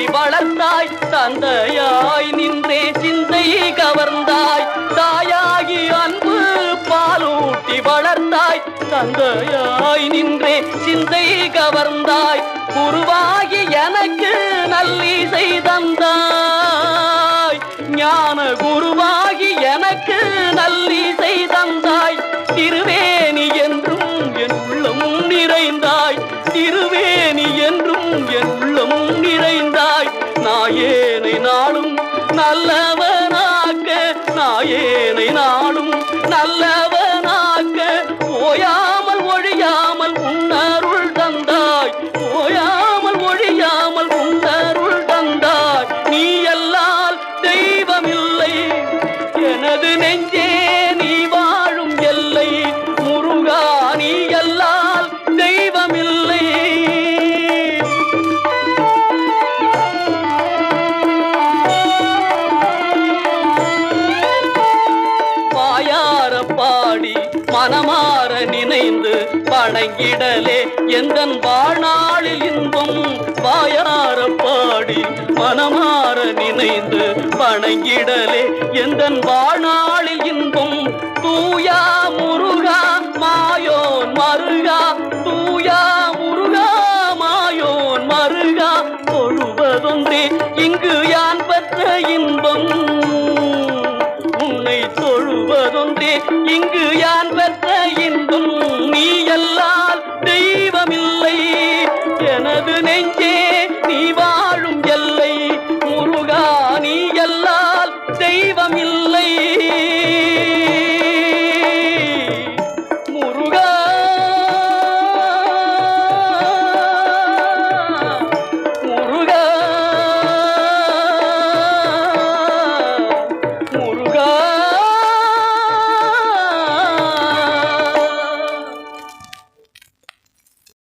பாலூட்டி வளர்ந்தாய் தந்தையாய் நின்றே சிந்தை கவர்ந்தாய் தாயாகி அன்பு பாலூட்டி வளர்ந்தாய் தந்தையாய் நின்றே சிந்தை கவர்ந்தாய் குருவாகி எனக்கு நல்லிசை தந்தாய் ஞான குருவாகி எனக்கு நல்லி நல்லவனாக்க நாயேனை நாளும் நல்லவனாக்க ஓயாமல் ஒழியாமல் உன்னருள் தந்தாய். ஓயாமல் ஒழியாமல் உன்னருள் தந்தாய். நீ எல்லால் தெய்வமில்லை. எனது நெஞ்சே வணங்கிடலே. எந்தன் வாழ்நாளில் இன்பம் வாயார பாடி மனமாற நினைந்து வணங்கிடலே. எந்தன் வாழ்நாளில் இன்பம் தூயா முருகா மாயோன் மருகா. தூயா முருகா மாயோன் மருகா. தொழுவதொன்றே இங்கு யான் பெற்ற இன்பம்.